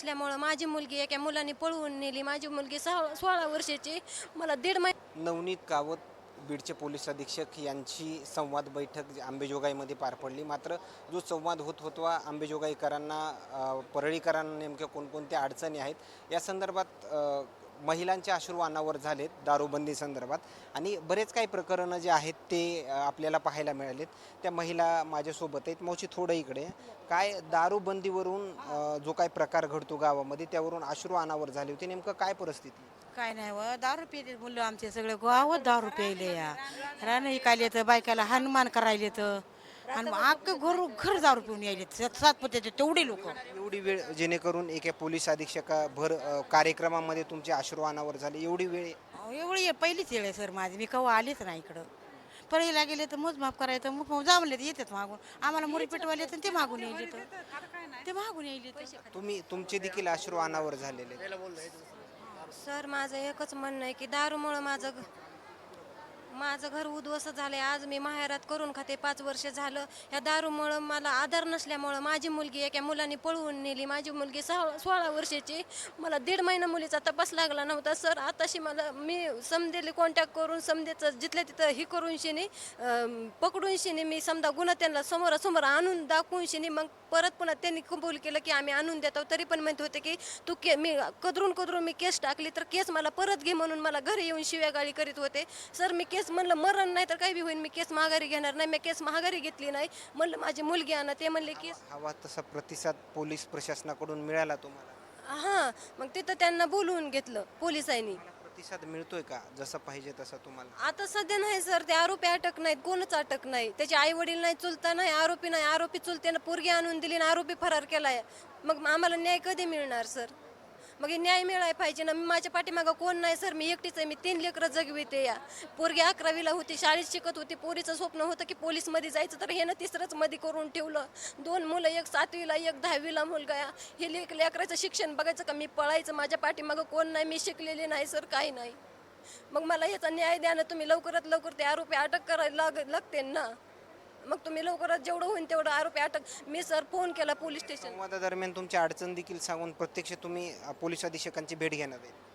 असल्यामुळं माझी मुलगी एका मुलाने पळवून नेली. माझी मुलगी सहा सोळा वर्षाची. मला दीड महिने नवनीत कावत बीडचे पोलीस अधीक्षक यांची संवाद बैठक आंबेजोगाईमध्ये पार पडली. मात्र जो संवाद होत होता आंबेजोगाईकरांना परळीकरांना नेमक्या कोणकोणत्या अडचणी आहेत या संदर्भात महिलांचे अश्रू अनावर झालेत दारूबंदी संदर्भात. आणि बरेच काही प्रकरणं जे आहेत ते आपल्याला पाहायला मिळालेत. त्या महिला माझ्यासोबत आहेत. मावशी थोडं इकडे. काय दारूबंदीवरून जो काही प्रकार घडतो गावामध्ये त्यावरून अश्रू अनावर झाले होते. नेमकं काय परिस्थिती? काय नाही व दारू पिले मुलं आमचे सगळे. गावात दारू प्यायले या. रान इकायले तर बायकाला हनुमान करायले तर आणि अख्खं घर घर दारू पिऊन यायले. सात सात पुत्याचे तेवढे लोक. एवढी वेळ जेणेकरून एका पोलीस अधीक्षका भर अ, कार्यक्रमामध्ये तुमचे अश्रू अनावर झाले. एवढी वेळ एवढी आहे, पहिलीच वेळ आहे सर माझी. मी कवा आलीच नाही इकडं. पहिला गेले तर मोजमाप करायचं. मग म्हणले तर येतात मागून. आम्हाला मुरी पेटवाले तर ते मागून यायले तर ते मागून यायले तर तुम्ही तुमचे देखील अश्रू अनावर झालेले आहेत. सर माझं एकच म्हणणं आहे की दारूमुळं माझं घ- माझं घर उद्ध्वस्त आहे आज मी माहेरात करून खाते. पाच वर्ष झालं. ह्या दारूमुळं मला आधार नसल्यामुळं माझी मुलगी एका मुलाने पळवून नेली. माझी मुलगी सहा सोळा वर्षाची. मला दीड महिना मुलीचा तपास लागला नव्हता. सर आताशी मला मी समदेली कॉन्टॅक्ट करून समदेचं जिथल्या तिथं ही करून शिनी पकडून शिनी मी समजा गुन्हा त्यांना समोरासमोर आणून दाखवून शिनी मग परत पुन्हा त्यांनी कबूल केलं की आम्ही आणून देतो. तरी पण म्हणत होते की तू के मी कदरून कदरून मी केस टाकली तर केस मला परत घे म्हणून मला घरी येऊन शिव्यागाळी करीत होते. सर मी केस म्हणलं मरण नाही तर काही बी होईल मी केस माघारी घेणार नाही मी केस माघारी घेतली नाही. म्हणलं माझी मुलगी आणा ते म्हणले केस हवा तसा प्रतिसाद पोलीस प्रशासनाकडून मिळाला तुम्हाला? हां मग तिथं त्यांना बोलवून घेतलं पोलिसांनी. प्रतिसाद मिळतोय का? जसं पाहिजे तसा तुम्हाला? आता सध्या नाही सर ते आरोपी अटक नाहीत कोणच अटक नाही. त्याचे आई वडील नाही चुलता नाही आरोपी नाही. आरोपी चुलत्यानं पोरगी आणून दिली आणि आरोपी फरार केलाय. मग आम्हाला न्याय कधी मिळणार सर? मग हे न्याय मिळाय पाहिजे ना. मी माझ्या पाठीमागं कोण नाही सर. मी एकटीच आहे. मी तीन लेकरं जगविते या. पोरगी अकरावीला होती शाळेत शिकत होती. पोरीचं स्वप्न होतं की पोलीसमध्ये जायचं. तर हे ना तिसरंच मध्ये करून ठेवलं. दोन मुलं एक सातवीला एक दहावीला मुलगा या. हे लेक लेकराचं शिक्षण बघायचं का? मी पळायचं. माझ्या पाठीमागं कोण नाही? मी शिकलेली नाही सर. काही नाही. मग मला याचा न्याय द्या ना. तुम्ही लवकरात लवकर ते आरोपी अटक करायला लाग लागते ना. मग तुम्ही लवकरात जेवढं होईल तेवढं आरोपी अटक. मी सर फोन केला पोलीस स्टेशन संवादादरम्यान तुमच्या अडचण देखील सांगून प्रत्यक्ष तुम्ही अ, पोलीस अधीक्षकांची भेट घेणार आहे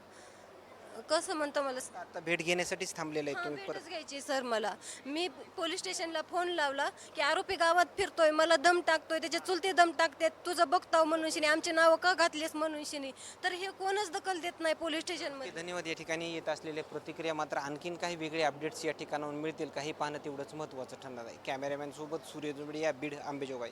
कसं म्हणतो मला? आता भेट घेण्यासाठीच थांबलेले आहेत तुम्ही परत. भेटच घ्यायची सर मला. मी पोलीस स्टेशनला फोन लावला की आरोपी गावात फिरतोय मला दम टाकतोय त्याचे चुलते दम टाकतात तुझं बघताव म्हणून शिनी आमची नावं का घातलीस म्हणून शिनी. तर हे कोणच दखल देत नाही पोलीस स्टेशनमध्ये. धन्यवाद. या ठिकाणी येत असलेल्या प्रतिक्रिया मात्र आणखीन काही वेगळे अपडेट्स या ठिकाणाहून मिळतील. काही पाहणं तेवढंच महत्त्वाचं ठरणार आहे. कॅमेरामॅन सोबत सूर्य दुबडे या बीड आंबेजोगाई.